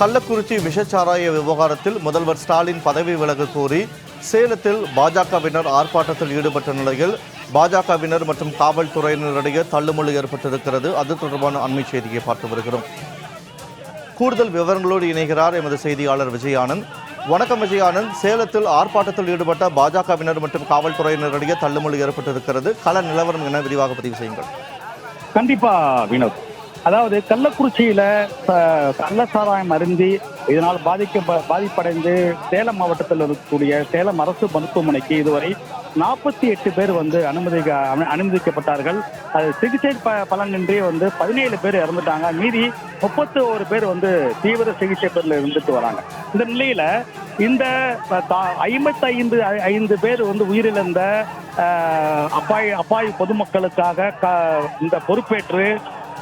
கள்ளக்குறிச்சி விஷச்சாராய விவகாரத்தில் முதல்வர் ஸ்டாலின் பதவி விலக கோரி சேலத்தில் பாஜகவினர் ஆர்ப்பாட்டத்தில் ஈடுபட்ட நிலையில் பாஜகவினர் மற்றும் காவல்துறையினரிடையே தள்ளுமுள்ளு ஏற்பட்டிருக்கிறது. அது தொடர்பான அண்மை செய்தியை பார்த்து வருகிறோம். கூடுதல் விவரங்களோடு இணைகிறார் எமது செய்தியாளர் விஜயானந்த். வணக்கம் விஜயானந்த். சேலத்தில் ஆர்ப்பாட்டத்தில் ஈடுபட்ட பாஜகவினர் மற்றும் காவல்துறையினரிடையே தள்ளுமுள்ளு ஏற்பட்டிருக்கிறது. கள நிலவரம் என விரிவாக பதிவு செய்யுங்கள். கண்டிப்பா வினோத். அதாவது கள்ளக்குறிச்சியில கள்ள சாராயம் அருந்தி இதனால் பாதிக்க பாதிப்படைந்து சேலம் மாவட்டத்தில் இருக்கக்கூடிய சேலம் அரசு மருத்துவமனைக்கு இதுவரை நாற்பத்தி எட்டு பேர் வந்து அனுமதிக்க அனுமதிக்கப்பட்டார்கள். அது சிகிச்சை ப பலனின்றி வந்து பதினேழு பேர் இறந்துட்டாங்க. மீதி முப்பத்தி ஒரு பேர் வந்து தீவிர சிகிச்சை பேர்ல இருந்துட்டு வராங்க. இந்த நிலையில இந்த ஐம்பத்தி ஐந்து ஐந்து பேர் வந்து உயிரிழந்த அப்பாய் அப்பாய் பொதுமக்களுக்காக க- இந்த பொறுப்பேற்று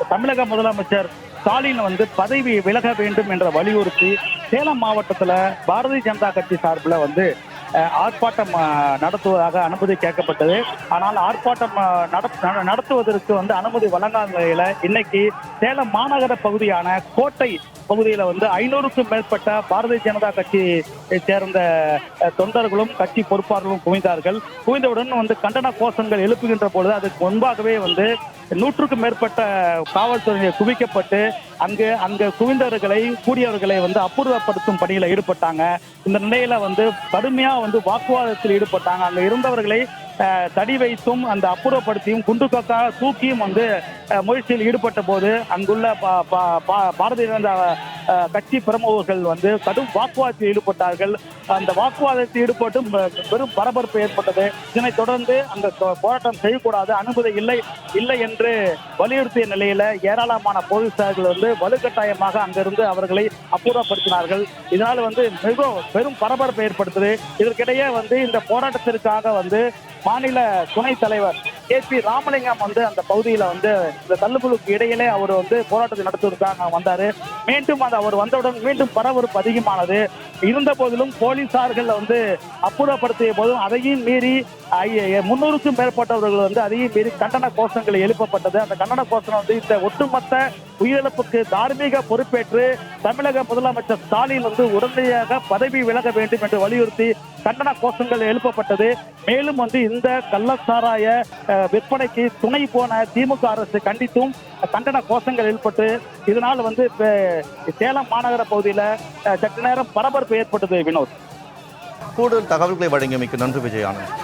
தமிழக முதலமைச்சர் ஸ்டாலின் வந்து பதவி விலக வேண்டும் என்ற வலியுறுத்தி சேலம் மாவட்டத்துல பாரதிய ஜனதா கட்சி சார்பில் வந்து ஆர்ப்பாட்டம் நடத்துவதாக அனுமதி கேட்கப்பட்டது. ஆனால் ஆர்ப்பாட்டம் நடத்- நடத்துவதற்கு வந்து அனுமதி வழங்காத நிலையில இன்னைக்கு சேலம் மாநகர பகுதியான கோட்டை பகுதியில வந்து ஐநூறுக்கும் மேற்பட்ட பாரதிய ஜனதா கட்சி சேர்ந்த தொண்டர்களும் கட்சி பொறுப்பாளர்களும் குவிந்தார்கள். குவிந்தவுடன் வந்து கண்டன கோஷங்கள் எழுப்புகின்ற பொழுது அதுக்கு முன்பாகவே வந்து நூற்றுக்கும் மேற்பட்ட காவல்துறையினர் குவிக்கப்பட்டு அங்கு அங்கு குவிந்தவர்களை கூடியவர்களை வந்து அப்புறப்படுத்தும் பணியில ஈடுபட்டாங்க. இந்த நிலையில வந்து கடுமையா வந்து வாக்குவாதத்தில் ஈடுபட்டாங்க. அங்க இருந்தவர்களை தடி வைத்தும் அந்த அப்புறப்படுத்தியும் குண்டுக்கக்கா தூக்கியும் வந்து முயற்சியில் ஈடுபட்ட போது அங்குள்ள பா- பா- பா- பாரதிய ஜனதா கட்சி பிரமுகர்கள் வந்து கடும் வாக்குவாதத்தில் ஈடுபட்டார்கள். அந்த வாக்குவாதத்தில் ஈடுபட்டு பெரும் பரபரப்பு ஏற்பட்டது. இதனைத் தொடர்ந்து அந்த போராட்டம் செய்யக்கூடாது அனுமதி இல்லை இல்லை என்று வலியுறுத்திய நிலையில ஏராளமான போலீசார்கள் வந்து வலுக்கட்டாயமாக அங்கிருந்து அவர்களை அப்புறப்படுத்தினார்கள். இதனால் வந்து மிகவும் பெரும் பரபரப்பு ஏற்படுத்தது. இதற்கிடையே வந்து இந்த போராட்டத்திற்காக வந்து மாநில துணைத் தலைவர் கே பி ராமலிங்கம் வந்து அந்த பகுதியில வந்து இந்த தள்ளுபுழுக்கு இடையிலே அவர் வந்து போராட்டத்தை நடத்துவதற்காக வந்தாரு. மீண்டும் அது அவர் வந்தவுடன் மீண்டும் பரபரப்பு அதிகமானது. இருந்த போதிலும் போலீசார்கள் வந்து அப்புறப்படுத்திய போதும் அதையும் மீறி முன்னூறுக்கும் மேற்பட்டவர்கள் வந்து அதையும் மீறி கண்டன கோஷங்கள் எழுப்பப்பட்டது. அந்த கண்டன கோஷம் வந்து இந்த ஒட்டுமொத்த உயிரிழப்புக்கு தார்மீக பொறுப்பேற்று தமிழக முதலமைச்சர் ஸ்டாலின் வந்து உடனடியாக பதவி விலக வேண்டும் என்று வலியுறுத்தி கண்டன கோஷங்கள் எழுப்பப்பட்டது. மேலும் வந்து இந்த கள்ளச்சாராய விற்பனைக்கு துணை போன திமுக அரசு கண்டித்தும் கண்டன கோஷங்கள் எழுப்பட்டு இதனால் வந்து சேலம் மாநகர பகுதியில் சற்று நேரம் பரபரப்பு ஏற்பட்டது வினோத். கூடுதல் தகவல்களை வழங்கியமைக்கு நன்றி விஜயானந்த்